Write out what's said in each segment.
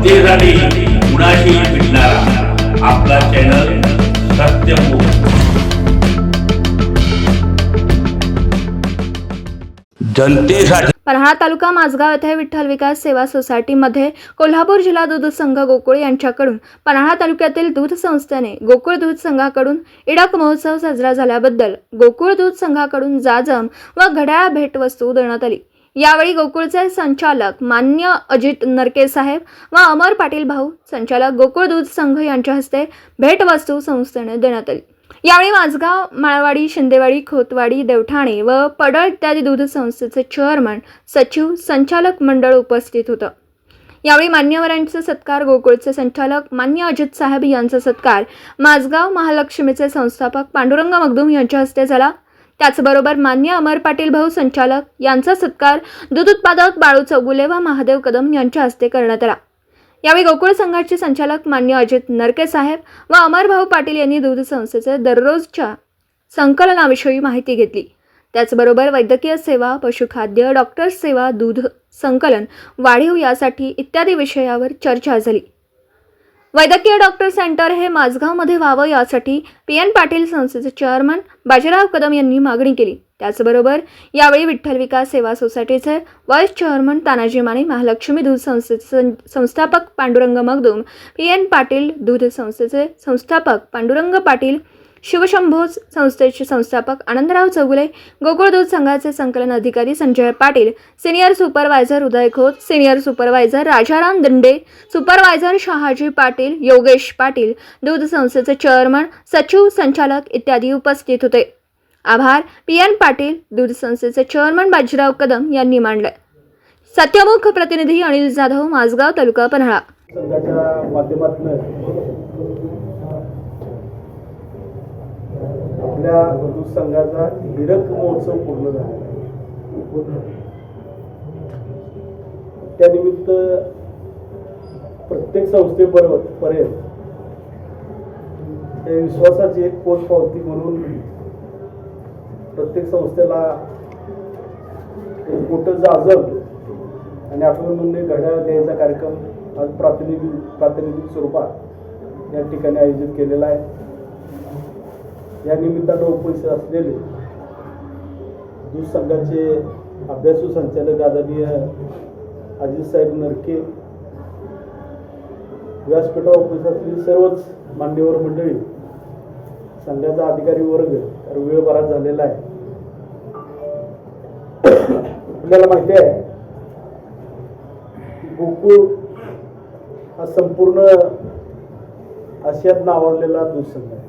जनतेसाठी कुणाशी भेटणारा आपला चॅनल सत्यमुख जनतेसाठी पन्हाळा तालुका माझगाव येथे विठ्ठल विकास सेवा सोसायटीमध्ये कोल्हापूर जिल्हा दूध संघ गोकुळ यांच्याकडून पन्हाळा तालुक्यातील दूध संस्थेने गोकुळ दूध संघाकडून इडक महोत्सव साजरा झाल्याबद्दल गोकुळ दूध संघाकडून जाजम व घड्याळ भेटवस्तू देण्यात आली. यावेळी गोकुळचे संचालक मान्य अजित नरके साहेब व अमर पाटील भाऊ संचालक गोकुळ दूध संघ यांच्या हस्ते भेटवस्तू संस्थेने देण्यात आली. यावेळी माझगाव माळवाडी शिंदेवाडी खोतवाडी देवठाणे व पडळ इत्यादी दूध संस्थेचे चेअरमन सचिव संचालक मंडळ उपस्थित होतं. यावेळी मान्यवरांचा सत्कार गोकुळचे संचालक मान्य अजित साहेब यांचा सत्कार माझगाव महालक्ष्मीचे संस्थापक पांडुरंग मगदूम यांच्या हस्ते झाला. त्याचबरोबर मान्य अमर पाटील भाऊ संचालक यांचा सत्कार दूध उत्पादक बाळू चौगुले व महादेव कदम यांच्या हस्ते करण्यात आला. यावेळी गोकुळ संघाचे संचालक मान्य अजित नरके साहेब व अमरभाऊ पाटील यांनी दूध संस्थेचे दररोजच्या संकलनाविषयी माहिती घेतली. त्याचबरोबर वैद्यकीय सेवा पशुखाद्य डॉक्टर्स सेवा दूध संकलन वाढीव यासाठी इत्यादी विषयावर चर्चा झाली. वैद्यकीय डॉक्टर सेंटर हे माझगावमध्ये व्हावं यासाठी पी एन पाटील संस्थेचे चेअरमन बाजीराव कदम यांनी मागणी केली. त्याचबरोबर यावेळी विठ्ठल विकास सेवा सोसायटीचे व्हाईस चेअरमन तानाजी माने महालक्ष्मी दूध संस्थेचे सं- संस्थापक पांडुरंग मगदूम पी एन पाटील दूध संस्थेचे संस्थापक पांडुरंग पाटील शिवशंभोज संस्थेचे संस्थापक आनंदराव चौगुले गोकुळ दूध संघाचे संकलन अधिकारी Sanjay Patil senior supervisor Uday Khot senior supervisor Rajaram Dinde supervisor Shahaji Patil Yogesh Patil दूध संस्थेचे चेअरमन सचिव संचालक इत्यादी उपस्थित होते. आभार पी एन पाटील दूध संस्थेचे चेअरमन बाजीराव कदम यांनी मांडले. सत्यमुख प्रतिनिधी अनिल जाधव माझगाव तालुका पन्हाळा. आपल्या हिंदू संघाचा हिरक महोत्सव पूर्ण झाला. त्यानिमित्त प्रत्येक संस्थेबरोबर पर्यंत त्या विश्वासाची एक पोचपावती म्हणून प्रत्येक संस्थेला एक मोठं जाजब आणि आठवण नोंदणी घड्याळ द्यायचा कार्यक्रम आज प्रातिनिधिक प्रातिनिधिक स्वरूपात या ठिकाणी आयोजित केलेला आहे. या निमित्तानं उपस्थित असलेले दूध संघाचे अभ्यासू संचालक आदरणीय अजित साहेब नरके व्यासपीठावर उपस्थित असलेली सर्वच मान्यवर मंडळी संघाचा अधिकारी वर्ग तर वेळ बराच झालेला आहे. आपल्याला माहिती आहे गोकुळ हा संपूर्ण आशियात नावाजलेला दूध संघ आहे.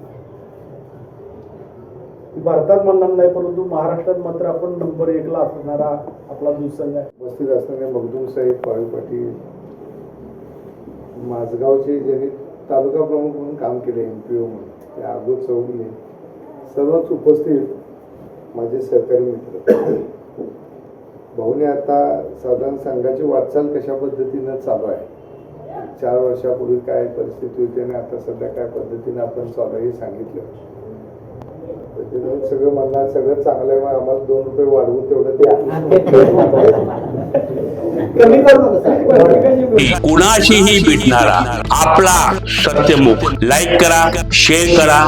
भारतात म्हणणार नाही परंतु महाराष्ट्रात मात्र आपण नंबर एकला असणारा आपला दुसंग आहे. उपस्थित असणारे मगदूम साहेब पाळू पाटील माझगावचे ज्यांनी तालुका प्रमुख म्हणून काम केले एम पी ओ म्हणून ते आगो चौगले सर्वच उपस्थित माझे सहकारी मित्र. भाऊने आता साधारण संघाची वाटचाल कशा पद्धतीनं चालू आहे? चार वर्षापूर्वी काय परिस्थिती होती आणि आता सध्या काय पद्धतीने आपण चालू हे सांगितलं. ते सगळं म्हणणार सगळं चांगलं आहे मग आम्हाला दोन रुपये वाढवून तेवढं द्या. कुणाशीही भेटणारा आपला सत्यमुख लाईक करा शेअर करा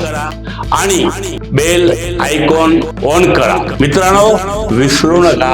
आणि बेल आयकॉन ऑन करा. मित्रांनो विसरू नका.